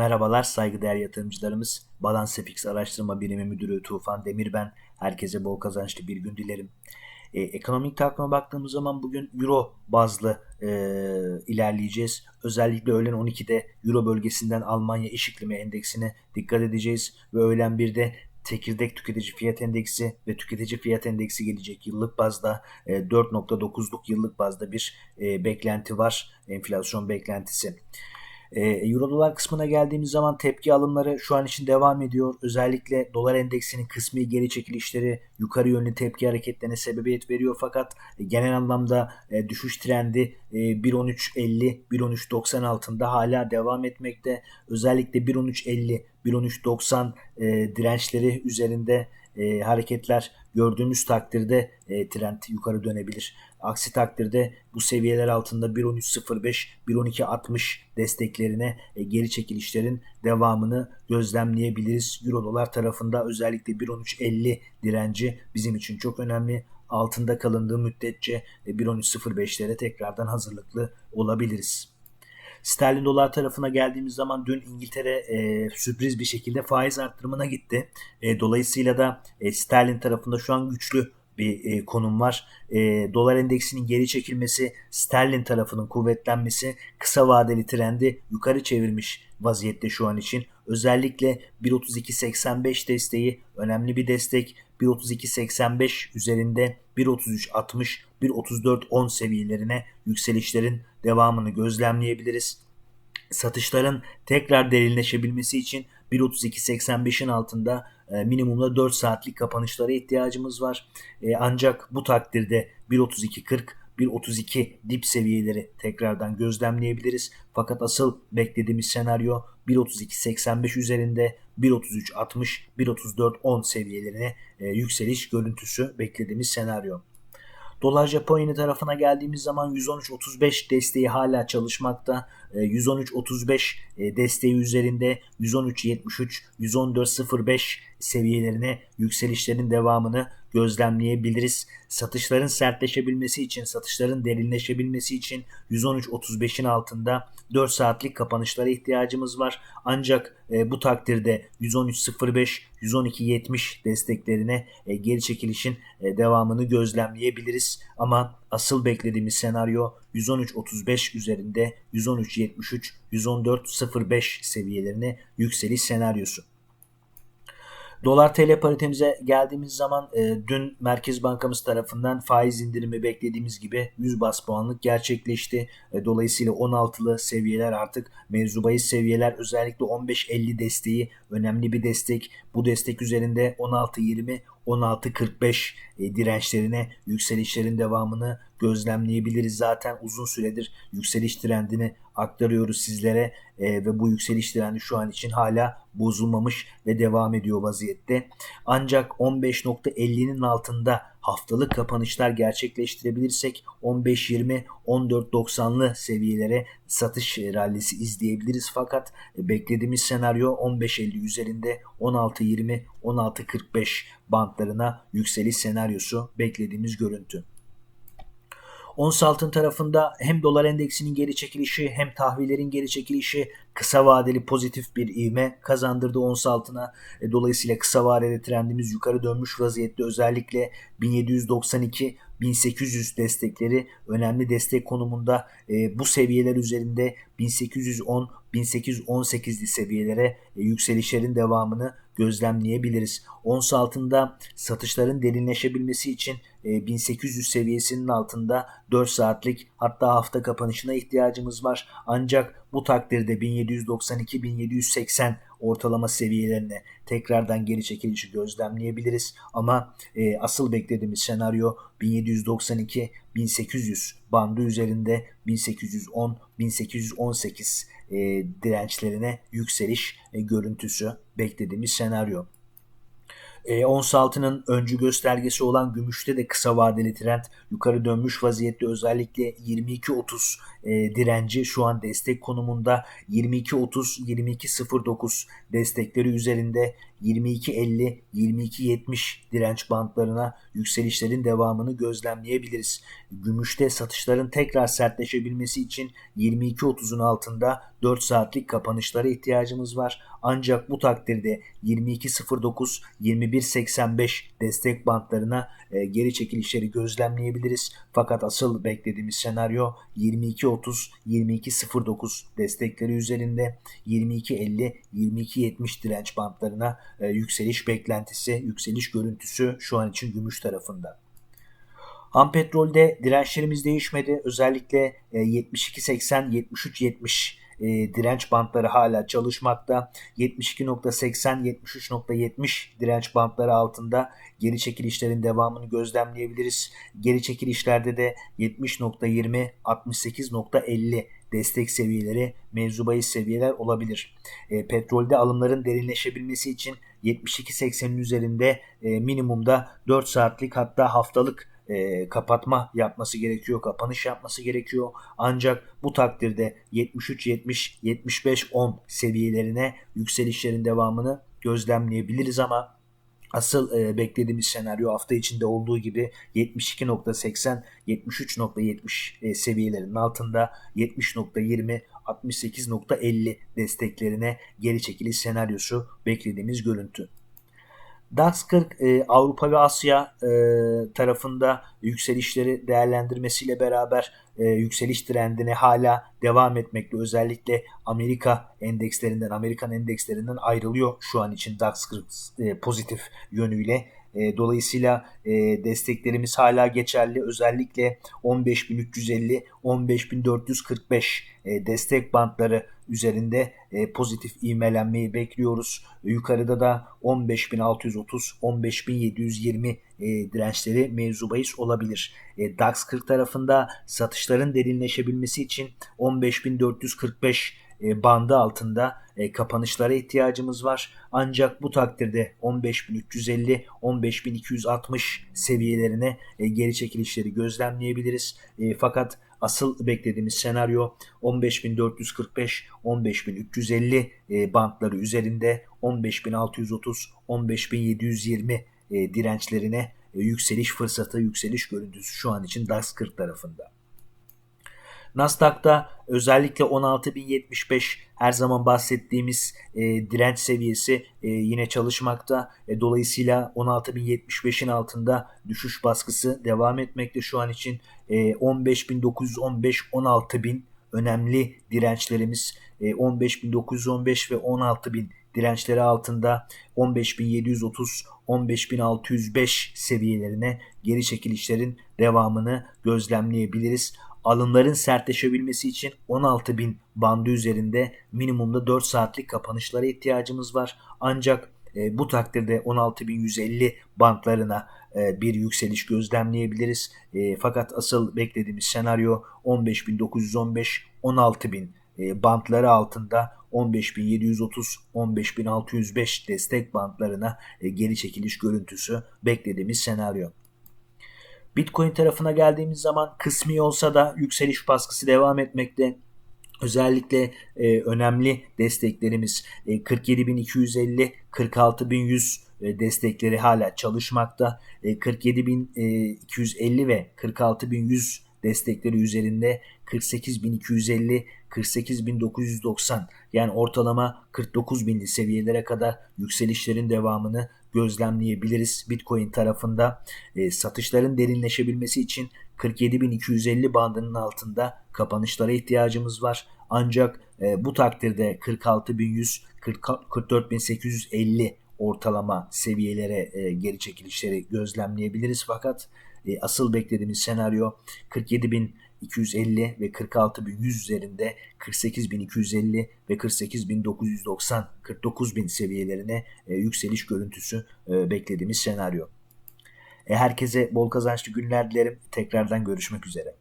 Merhabalar saygıdeğer yatırımcılarımız. Balans FX Araştırma Birimi Müdürü Tufan Demir ben. Herkese bol kazançlı bir gün dilerim. E, ekonomik takvime baktığımız zaman bugün Euro bazlı e, ilerleyeceğiz. Özellikle öğlen 12'de Euro bölgesinden Almanya İş İklimi Endeksine dikkat edeceğiz. Ve öğlen 1'de Tekirdek Tüketici Fiyat Endeksi ve Tüketici Fiyat Endeksi gelecek yıllık bazda e, 4.9'luk yıllık bazda bir e, beklenti var. Enflasyon beklentisi. E, Euro dolar kısmına geldiğimiz zaman tepki alımları şu an için devam ediyor. Özellikle dolar endeksinin kısmi geri çekilişleri yukarı yönlü tepki hareketlerine sebebiyet veriyor. Fakat e, genel anlamda e, düşüş trendi e, 1.13.50, 1.13.90 altında hala devam etmekte. Özellikle 1.13.50, 1.13.90 e, dirençleri üzerinde e, hareketler gördüğümüz takdirde e, trend yukarı dönebilir. Aksi takdirde bu seviyeler altında 1.13.05, 1.12.60 desteklerine e, geri çekilişlerin devamını gözlemleyebiliriz. Euro dolar tarafında özellikle 1.13.50 direnci bizim için çok önemli. Altında kalındığı müddetçe e, 1.13.05'lere tekrardan hazırlıklı olabiliriz. Sterlin dolar tarafına geldiğimiz zaman dün İngiltere e, sürpriz bir şekilde faiz arttırımına gitti. E, dolayısıyla da e, sterlin tarafında şu an güçlü bir e, konum var. E, dolar endeksinin geri çekilmesi, sterlin tarafının kuvvetlenmesi kısa vadeli trendi yukarı çevirmiş vaziyette şu an için. Özellikle 1.32.85 desteği önemli bir destek. 1.32.85 üzerinde 1.33.60, 1.34.10 seviyelerine yükselişlerin devamını gözlemleyebiliriz. Satışların tekrar derinleşebilmesi için 1.32.85'in altında e, minimumda 4 saatlik kapanışlara ihtiyacımız var. E, ancak bu takdirde 1.32.40 1.32 dip seviyeleri tekrardan gözlemleyebiliriz. Fakat asıl beklediğimiz senaryo 1.32.85 üzerinde 1.33.60 1.34.10 seviyelerine e, yükseliş görüntüsü beklediğimiz senaryo. Dolar Japon yeni tarafına geldiğimiz zaman 113.35 desteği hala çalışmakta. 113.35 e, e, desteği üzerinde 113.73, 114.05 seviyelerine yükselişlerin devamını gözlemleyebiliriz. Satışların sertleşebilmesi için, satışların derinleşebilmesi için 113.35'in altında 4 saatlik kapanışlara ihtiyacımız var. Ancak e, bu takdirde 113.05, 112.70 desteklerine geri çekilişin devamını gözlemleyebiliriz. Ama asıl beklediğimiz senaryo 113.35 üzerinde 113.73, 114.05 seviyelerine yükseliş senaryosu. Dolar TL paritemize geldiğimiz zaman e, dün Merkez Bankamız tarafından faiz indirimi beklediğimiz gibi 100 bas puanlık gerçekleşti. E, dolayısıyla 16'lı seviyeler artık mevzubayı seviyeler özellikle 15.50 desteği önemli bir destek. Bu destek üzerinde 16.20 16.45 e, dirençlerine yükselişlerin devamını gözlemleyebiliriz. Zaten uzun süredir yükseliş trendini aktarıyoruz sizlere e, ve bu yükseliş trendi şu an için hala bozulmamış ve devam ediyor vaziyette. Ancak 15.50'nin altında haftalık kapanışlar gerçekleştirebilirsek 15-20 14.90'lı seviyelere satış rallisi izleyebiliriz. Fakat beklediğimiz senaryo 15.50 üzerinde 16-20 16.45 bantlarına yükseliş senaryosu beklediğimiz görüntü. Ons altın tarafında hem dolar endeksinin geri çekilişi hem tahvillerin geri çekilişi kısa vadeli pozitif bir ivme kazandırdı ons altına. E, dolayısıyla kısa vadeli trendimiz yukarı dönmüş vaziyette özellikle 1792 1800 destekleri önemli destek konumunda e, bu seviyeler üzerinde 1810 1818'li seviyelere e, yükselişlerin devamını gözlemleyebiliriz. Ons altında satışların derinleşebilmesi için 1800 e, seviyesinin altında 4 saatlik hatta hafta kapanışına ihtiyacımız var. Ancak bu takdirde 1792-1780 ortalama seviyelerine tekrardan geri çekilişi gözlemleyebiliriz. Ama e, asıl beklediğimiz senaryo 1792-1800 bandı üzerinde 1810-1818 e, dirençlerine yükseliş e, görüntüsü beklediğimiz senaryo. E, ons altının öncü göstergesi olan gümüşte de kısa vadeli trend yukarı dönmüş vaziyette. Özellikle 22.30 e, direnci şu an destek konumunda. 22.30 22.09 destekleri üzerinde 22.50-22.70 direnç bantlarına yükselişlerin devamını gözlemleyebiliriz. Gümüşte satışların tekrar sertleşebilmesi için 22.30'un altında 4 saatlik kapanışlara ihtiyacımız var. Ancak bu takdirde 22.09-21.85 destek bantlarına e, geri çekilişleri gözlemleyebiliriz. Fakat asıl beklediğimiz senaryo 22.30-22.09 destekleri üzerinde 22.50-22.70 direnç bantlarına e, yükseliş beklentisi, yükseliş görüntüsü şu an için gümüş tarafında. Ham petrolde dirençlerimiz değişmedi. Özellikle 72.80-73.70 e, direnç bantları hala çalışmakta. 72.80-73.70 direnç bantları altında geri çekilişlerin devamını gözlemleyebiliriz. Geri çekilişlerde de 70.20-68.50 destek seviyeleri mevzu seviyeler olabilir. E, petrolde alımların derinleşebilmesi için 72.80'in üzerinde e, minimumda 4 saatlik hatta haftalık e, kapatma yapması gerekiyor, kapanış yapması gerekiyor. Ancak bu takdirde 73-70-75-10 seviyelerine yükselişlerin devamını gözlemleyebiliriz ama Asıl e, beklediğimiz senaryo hafta içinde olduğu gibi 72.80 73.70 e, seviyelerinin altında 70.20 68.50 desteklerine geri çekiliş senaryosu beklediğimiz görüntü. DAX 40 e, Avrupa ve Asya e, tarafında yükselişleri değerlendirmesiyle beraber e, yükseliş trendine hala devam etmekte. Özellikle Amerika endekslerinden, Amerikan endekslerinden ayrılıyor şu an için DAX 40 e, pozitif yönüyle. E, dolayısıyla e, desteklerimiz hala geçerli. Özellikle 15.350, 15.445 e, destek bantları üzerinde e, pozitif ivmelenmeyi bekliyoruz. Yukarıda da 15.630, 15.720 e, dirençleri mevzu bahis olabilir. E, DAX 40 tarafında satışların derinleşebilmesi için 15.445 e, bandı altında e, kapanışlara ihtiyacımız var. Ancak bu takdirde 15.350 15.260 seviyelerine e, geri çekilişleri gözlemleyebiliriz. Fakat asıl beklediğimiz senaryo 15.445 15.350 e, bantları üzerinde 15.630 15.720 e, dirençlerine yükseliş fırsatı, yükseliş görüntüsü şu an için DAX 40 tarafında. Nasdaq'ta özellikle 16.075 her zaman bahsettiğimiz e, direnç seviyesi e, yine çalışmakta. E, dolayısıyla 16.075'in altında düşüş baskısı devam etmekte şu an için. E, 15.915 16.000 önemli dirençlerimiz e, 15.915 ve 16.000 dirençleri altında 15.730 15.605 seviyelerine geri çekilişlerin devamını gözlemleyebiliriz alımların sertleşebilmesi için 16.000 bandı üzerinde minimumda 4 saatlik kapanışlara ihtiyacımız var. Ancak e, bu takdirde 16.150 bantlarına e, bir yükseliş gözlemleyebiliriz. E, fakat asıl beklediğimiz senaryo 15.915 16.000 e, bantları altında 15.730 15.605 destek bantlarına e, geri çekiliş görüntüsü beklediğimiz senaryo. Bitcoin tarafına geldiğimiz zaman kısmi olsa da yükseliş baskısı devam etmekte. Özellikle e, önemli desteklerimiz e, 47.250, 46.100 e, destekleri hala çalışmakta. E, 47.250 ve 46.100 destekleri üzerinde 48.250, 48.990 yani ortalama 49.000'li seviyelere kadar yükselişlerin devamını gözlemleyebiliriz. Bitcoin tarafında e, satışların derinleşebilmesi için 47.250 bandının altında kapanışlara ihtiyacımız var. Ancak e, bu takdirde 46.100, 44.850 ortalama seviyelere e, geri çekilişleri gözlemleyebiliriz. Fakat e, asıl beklediğimiz senaryo 47.250 ve 46.100 üzerinde 48.250 ve 48.990 49.000 seviyelerine e, yükseliş görüntüsü e, beklediğimiz senaryo. E, herkese bol kazançlı günler dilerim. Tekrardan görüşmek üzere.